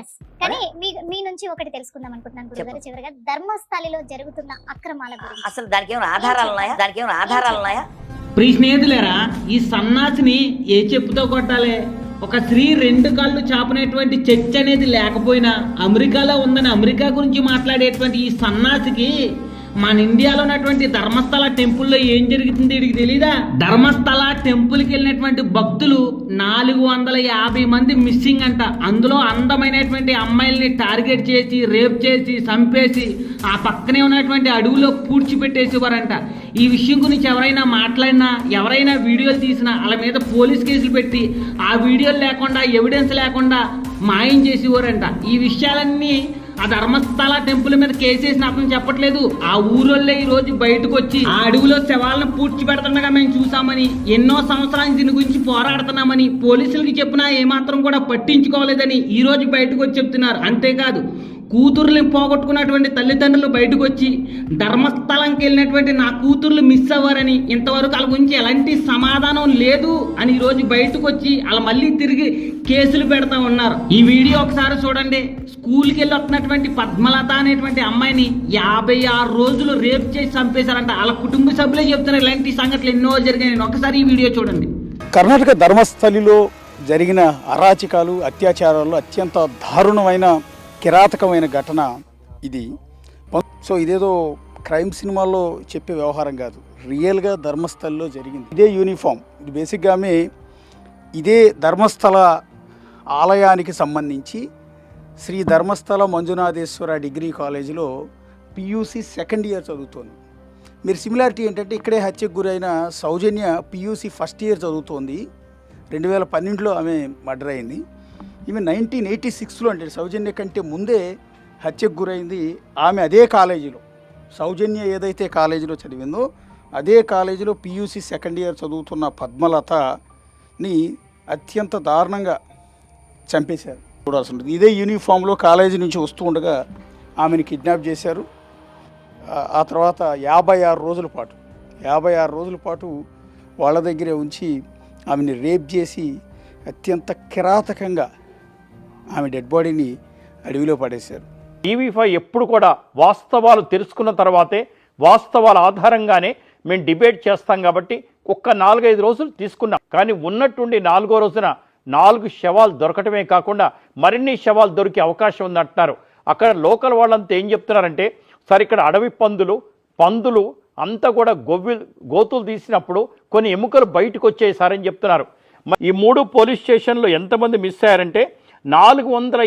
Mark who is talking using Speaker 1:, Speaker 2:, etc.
Speaker 1: Yes కానీ మీ మీ నుంచి ఒకటి తెలుసుకుందాం అనుకుంటున్నాను గురుగారు చివరిగా ధర్మస్థలిలో జరుగుతున్న అక్రమాల గురించి.
Speaker 2: అసలు దానికి ఏమైనా ఆధారాలు ఉన్నాయా? దానికి ఏమైనా ఆధారాలు ఉన్నాయా?
Speaker 3: ప్రియ స్నేహితులేరా ఈ సన్నాసిని ఏ చెప్పుతో కొట్టాలి? ఒక స్త్రీ రెండు కాళ్ళు చాపనేటువంటి చర్చ అనేది లేకపోయినా అమెరికాలో ఉందని అమెరికా గురించి మాట్లాడేటువంటి ఈ సన్నాసికి మన ఇండియాలో ఉన్నటువంటి ధర్మస్థల టెంపుల్లో ఏం జరుగుతుంది వీడికి తెలీదా? ధర్మస్థల టెంపుల్కి వెళ్ళినటువంటి భక్తులు నాలుగు వందల యాభై మంది మిస్సింగ్ అంట. అందులో అందమైనటువంటి అమ్మాయిల్ని టార్గెట్ చేసి రేప్ చేసి చంపేసి ఆ పక్కనే ఉన్నటువంటి అడవులో పూడ్చిపెట్టేసేవారంట. ఈ విషయం గురించి ఎవరైనా మాట్లాడినా ఎవరైనా వీడియోలు తీసినా వాళ్ళ మీద పోలీస్ కేసులు పెట్టి ఆ వీడియోలు లేకుండా ఎవిడెన్స్ లేకుండా మాయం చేసేవారంట. ఈ విషయాలన్నీ ఆ ధర్మస్థల టెంపుల్ మీద కేసేసిన అతను చెప్పట్లేదు. ఆ ఊరోళ్ళే ఈ రోజు బయటకు వచ్చి ఆ అడవిలో శవాలను పూడ్చి పెడుతుండగా మేము చూసామని ఎన్నో సంవత్సరాల దీని గురించి పోరాడుతున్నామని పోలీసులకి చెప్పినా ఏమాత్రం కూడా పట్టించుకోలేదని ఈ రోజు బయటకు వచ్చి చెప్తున్నారు. అంతేకాదు కూతుర్ని పోగొట్టుకున్నటువంటి తల్లిదండ్రులు బయటకు వచ్చి ధర్మస్థలంకి వెళ్ళినటువంటి నా కూతుర్లు మిస్ అవ్వారని ఇంతవరకు వాళ్ళ గురించి ఎలాంటి సమాధానం లేదు అని ఈ రోజు బయటకు వచ్చి వాళ్ళ మళ్ళీ తిరిగి కేసులు పెడతా ఉన్నారు. ఈ వీడియో ఒకసారి చూడండి. స్కూల్కి వెళ్ళి వస్తున్నటువంటి పద్మలత అనేటువంటి అమ్మాయిని యాభై ఆరు రోజులు రేప్ చేసి చంపేశారంట. వాళ్ళ కుటుంబ సభ్యులే చెప్తున్నారు ఇలాంటి సంఘటనలు ఎన్నో జరిగాయి. ఒకసారి ఈ వీడియో చూడండి.
Speaker 4: కర్ణాటక ధర్మస్థలిలో జరిగిన అరాచకాలు అత్యాచారాలు అత్యంత దారుణమైన కిరాతకమైన ఘటన ఇది. సో ఇదేదో క్రైమ్ సినిమాల్లో చెప్పే వ్యవహారం కాదు. రియల్గా ధర్మస్థల్లో జరిగింది. ఇదే యూనిఫామ్. ఇది బేసిక్గా ఆమె ఇదే ధర్మస్థల ఆలయానికి సంబంధించి శ్రీ ధర్మస్థల మంజునాథేశ్వర డిగ్రీ కాలేజీలో పియూసి సెకండ్ ఇయర్ చదువుతోంది. మీరు సిమిలారిటీ ఏంటంటే ఇక్కడే హత్యకు గురైన సౌజన్య పియూసి ఫస్ట్ ఇయర్ చదువుతోంది. రెండు వేల పన్నెండులో ఆమె మర్డర్ అయింది. ఈమె నైన్టీన్ ఎయిటీ సిక్స్లో అంటే సౌజన్య కంటే ముందే హత్యకు గురైంది ఆమె అదే కాలేజీలో. సౌజన్య ఏదైతే కాలేజీలో చదివిందో అదే కాలేజీలో పియూసీ సెకండ్ ఇయర్ చదువుతున్న పద్మలతని అత్యంత దారుణంగా చంపేశారు. చూడాల్సి ఉంటుంది ఇదే యూనిఫామ్లో కాలేజీ నుంచి వస్తూ ఉండగా ఆమెను కిడ్నాప్ చేశారు. ఆ తర్వాత యాభై ఆరు రోజుల పాటు యాభై ఆరు రోజుల పాటు వాళ్ళ దగ్గరే ఉంచి ఆమెని రేప్ చేసి అత్యంత కిరాతకంగా ఆమె డెడ్ బాడీని అడవిలో పడేశారు.
Speaker 5: టీవీ ఫైవ్ ఎప్పుడు కూడా వాస్తవాలు తెలుసుకున్న తర్వాతే వాస్తవాల ఆధారంగానే మేము డిబేట్ చేస్తాం కాబట్టి ఒక్క నాలుగైదు రోజులు తీసుకున్నాం. కానీ ఉన్నట్టుండి నాలుగో రోజున నాలుగు శవాలు దొరకటమే కాకుండా మరిన్ని శవాలు దొరికే అవకాశం ఉందంటున్నారు. అక్కడ లోకల్ వాళ్ళంతా ఏం చెప్తున్నారంటే సరే ఇక్కడ అడవి పందులు పందులు అంతా కూడా గొవ్వి గోతులు తీసినప్పుడు కొన్ని ఎముకలు బయటకు వచ్చేసారని చెప్తున్నారు. ఈ మూడు పోలీస్ స్టేషన్లు ఎంతమంది మిస్ అయ్యారంటే నాలుగు వందల